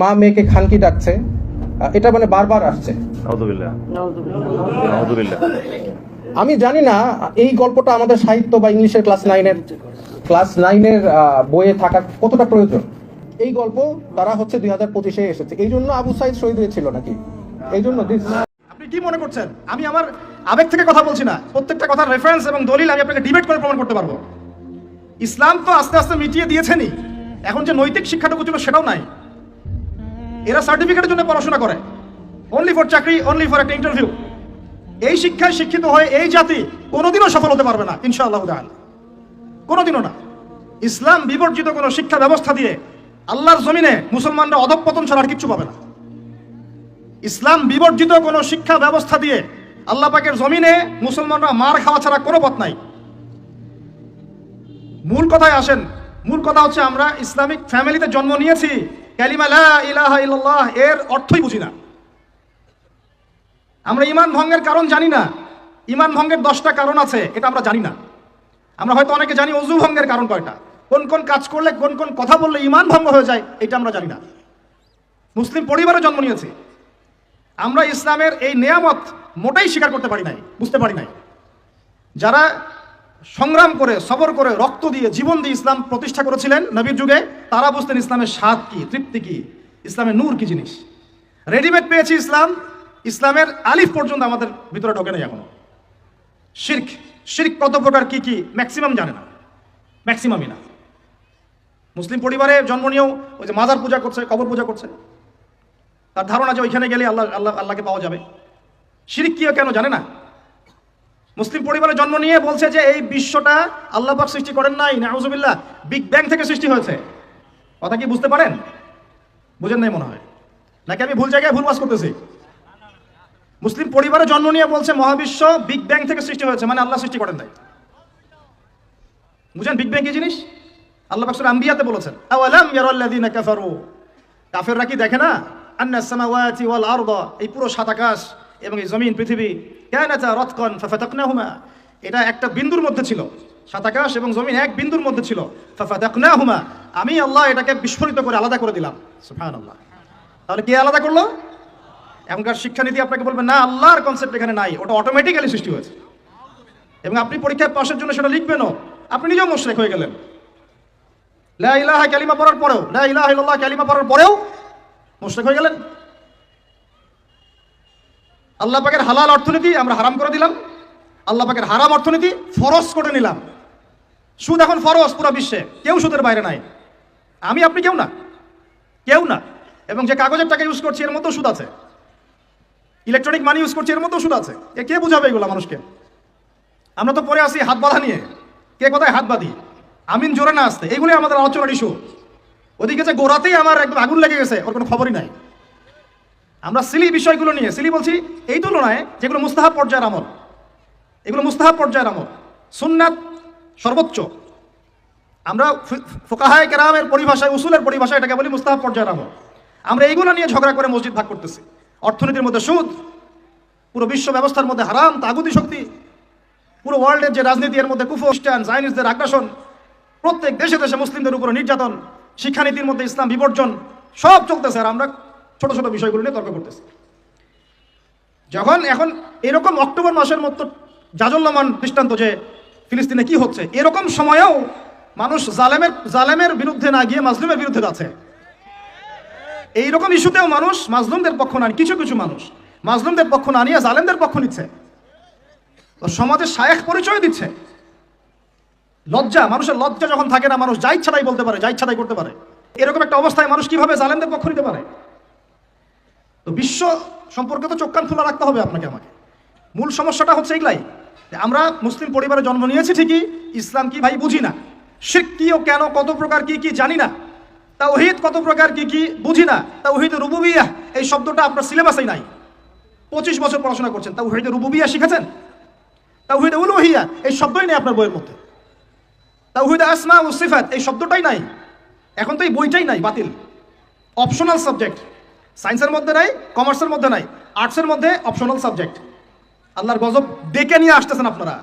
মা মেয়েকে খানকি ডাকছে। এটা মানে বারবার আসছে। আমি জানি না এই গল্পটা আমাদের সাহিত্য বা ইংলিশের ক্লাস নাইনের ক্লাস নাইনের বইয়ে থাকা কতটা প্রয়োজন? এই গল্প তারা হচ্ছে দুই হাজার পঁচিশে এসেছে। এই জন্য আবু সাইদ শহীদ হয়েছিল নাকি? এই জন্য আপনি কি মনে করছেন? আমি আমার আবেগ থেকে কথা বলছি না। প্রত্যেকটা কথার রেফারেন্স এবং দলিল আমি আপনাকে ডিবেট করে প্রমাণ করতে পারব। ইসলাম তো আস্তে আস্তে মিটিয়ে দিয়েছেনই। এখন যে নৈতিক শিক্ষাটুকু ছিল সেটাও নাই। এরা সার্টিফিকেটের জন্য পড়াশোনা করে। অনলি ফর চাকরি অনলি ফর একটা ইন্টারভিউ এই শিক্ষায় শিক্ষিত হয়ে এই জাতি কোনোদিনও সফল হতে পারবে না, ইনশাআল্লাহ তাআলা। কোনোদিনও না। ইসলাম বিবর্জিত কোনো শিক্ষা ব্যবস্থা দিয়ে আল্লাহর জমিনে মুসলমানরা অধঃপতন ছাড়া আর কিচ্ছু পাবে না। ইসলাম বিবর্জিত কোনো শিক্ষা ব্যবস্থা দিয়ে আল্লাহ পাকের জমিনে মুসলমানরা মার খাওয়া ছাড়া কোনো পথ নাই। মূল কথায় আসেন, মূল কথা হচ্ছে আমরা ইসলামিক ফ্যামিলিতে জন্ম নিয়েছি কালিমা লা ইলাহা ইল্লাল্লাহ এর অর্থই বুঝি না। আমরা ইমান ভঙ্গের কারণ জানি না। ইমান ভঙ্গের দশটা কারণ আছে, এটা আমরা জানি না। আমরা হয়তো অনেকে জানি অজু ভঙ্গের কারণ কয়টা। কোন কোন কাজ করলে, কোন কোন কথা বললে ইমান ভঙ্গ হয়ে যায়, এটা আমরা জানি না। মুসলিম পরিবারে জন্ম নিয়েছি। আমরা ইসলামের এই নেয়ামত মোটেই স্বীকার করতে পারি নাই, বুঝতে পারি নাই। যারা সংগ্রাম করে, সবর করে, রক্ত দিয়ে জীবন দিয়ে ইসলাম প্রতিষ্ঠা করেছিলেন নবীর যুগে। তারা বুঝতেন ইসলামের স্বাদ কি, তৃপ্তি কি, ইসলামের নূর কি জিনিস। রেডিমেড পেয়েছি ইসলাম। ইসলামের আলিফ পর্যন্ত আমাদের ভিতরে ঢোকে নেই এখনও। শির্ক শির্ক কত প্রকার কি কি ম্যাক্সিমাম জানে না। ম্যাক্সিমামই না। মুসলিম পরিবারে জন্ম নিয়েও ওই যে মাজার পূজা করছে, কবর পূজা করছে। তার ধারণা যে ওইখানে গেলে আল্লাহ আল্লাহ, আল্লাহকে পাওয়া যাবে। শিরিক কি কেন জানে না। মুসলিম পরিবারে জন্ম নিয়ে বলছে যে এই বিশ্বটা আল্লাহ পাক সৃষ্টি করেন নাই, নাউজুবিল্লাহ বিগ ব্যাং থেকে সৃষ্টি হয়েছে। কথা কি বুঝতে পারেন? বুঝেন নাই মনে হয়। নাকি আমি ভুল জায়গায় ভুল বাস করতেছি? মুসলিম পরিবারে জন্ম নিয়ে বলছে মহাবিশ্ব বিগ ব্যাং থেকে সৃষ্টি হয়েছে মানে আল্লাহ সৃষ্টি করেন নাই। বুঝেন বিগ ব্যাং কি জিনিস? আল্লাহ পাক সূরা আম্বিয়াতে বলেছেন, আওয়ালাম কাফেররা কি দেখে না? আন্না সামাওয়াতি ওয়াল আরদা, এই পুরো সাত আকাশ এবং এই জমিন, পৃথিবী, কানাতা রাতকান ফাফাতাকনাহুমা। এটা একটা বিন্দুর মধ্যে ছিল, সাত আকাশ এবং জমিন এক বিন্দুর মধ্যে ছিল, ফাফাতাকনাহুমা। আমি আল্লাহ এটাকে বিস্ফোরিত করে আলাদা করে দিলাম। সুবহানাল্লাহ। তাহলে কে আলাদা করল? এখনকার শিক্ষানীতি আপনাকে বলবে, না, আল্লাহর কনসেপ্ট এখানে নাই, ওটা অটোমেটিক্যালি সৃষ্টি হয়েছে। এবং আপনি পরীক্ষায় পাশের জন্য সেটা লিখবেনও। আপনি নিজেও মোশরেক হয়ে গেলেন। লা ইলাহা কালিমা পড়ার পরেও, লা ইলাহা ইল্লাল্লাহ কালিমা পড়ার পরেও মুশরিক হয়ে গেলেন। আল্লাহ পাকের হালাল অর্থনীতি আমরা হারাম করে দিলাম। আল্লাহ পাকের হারাম অর্থনীতি ফরজ করে নিলাম। সুদ এখন ফরজ পুরো বিশ্বে। কেউ সুদের বাইরে নাই। আমি, আপনি কেউ না। কেউ না। এবং যে কাগজের টাকা ইউজ করছি, এর মতো সুদ আছে। ইলেকট্রনিক মানি ইউজ করছি, এর মতো সুদ আছে। এ কে বুঝাবে এগুলো মানুষকে? আমরা তো পরে আসি হাত বাঁধা নিয়ে। কে কোথায় হাত বাঁধি? আমিন জোরে না আসতে। এগুলোই আমাদের আলোচনার ইস্যু ওদিকে যে গোড়াতেই আমার একদম আগুন লেগে গেছে, ওর কোনো খবরই নাই। আমরা সিলি বিষয়গুলো নিয়ে, সিলি বলছি এই তুলনায় যেগুলো মুস্তাহাব পর্যায়ের আমল, এগুলো মুস্তাহাব পর্যায়ের আমল, সুন্নাত সর্বোচ্চ। আমরা ফোকাহায় কেরামের পরিভাষায়, উসুলের পরিভাষায় এটাকে বলি মুস্তাহাব পর্যায়ের আমল। আমরা এইগুলো নিয়ে ঝগড়া করে মসজিদ ভাগ করতেছি। অর্থনীতির মধ্যে সুদ, পুরো বিশ্ব ব্যবস্থার মধ্যে হারাম, তাগুতি শক্তি, পুরো ওয়ার্ল্ডের যে রাজনীতি এর মধ্যে কুফো, খ্রিস্টান চাইনিজদের আগ্রাসন, প্রত্যেক দেশে দেশে মুসলিমদের উপর নির্যাতন, শিক্ষানীতির মধ্যে ইসলাম বিবর্জন, সব চলতেছে। আর আমরা ছোট ছোট বিষয়গুলো নিয়ে তর্ক করতেছি। যখন এখন এরকম অক্টোবর মাসের মতো জাজল্যমান দৃষ্টান্ত যে ফিলিস্তিনে কি হচ্ছে, এরকম সময়েও মানুষ জালেমের জালেমের বিরুদ্ধে না গিয়ে মাজলুমের বিরুদ্ধে যাচ্ছে। এইরকম ইস্যুতেও মানুষ মাজলুমদের পক্ষ না, কিছু কিছু মানুষ মাজলুমদের পক্ষ না নিয়ে জালেমদের পক্ষ নিচ্ছে। সমাজে শায়েখ পরিচয় দিচ্ছে। লজ্জা, মানুষের লজ্জা যখন থাকে না, মানুষ যা তাই বলতে পারে, যা ইচ্ছা করতে পারে। এরকম একটা অবস্থায় মানুষ কীভাবে জালেমদের পক্ষ নিতে পারে? তো বিশ্ব সম্পর্কে তো চোখ কান খোলা রাখতে হবে আপনাকে আমাকে। মূল সমস্যাটা হচ্ছে এগুলাই আমরা মুসলিম পরিবারে জন্ম নিয়েছি ঠিকই, ইসলাম কি ভাই বুঝি না? শিখ কি ও কেন, কত প্রকার কি কি জানি না? তা ওহিদ কত প্রকার কি কি বুঝি না? তা ওহিদ রুবুবিয়া, এই শব্দটা আপনার সিলেবাসেই নাই। পঁচিশ বছর পড়াশোনা করছেন তা ওহিদ রুবুবিয়া শিখেছেন? তা তাওহিদ উলুহিয়া, এই শব্দই নেই আপনার বইয়ের মধ্যে। তা তাওহিদ আসমা ও সিফাত, এই শব্দটাই নাই। এখন তো এই বইটাই নাই, বাতিল। অপশনাল সাবজেক্ট সায়েন্সের মধ্যে নাই কমার্সের মধ্যে নাই আর্টসের মধ্যে অপশনাল সাবজেক্ট আল্লাহর গজব ডেকে নিয়ে আসতেছেন আপনারা।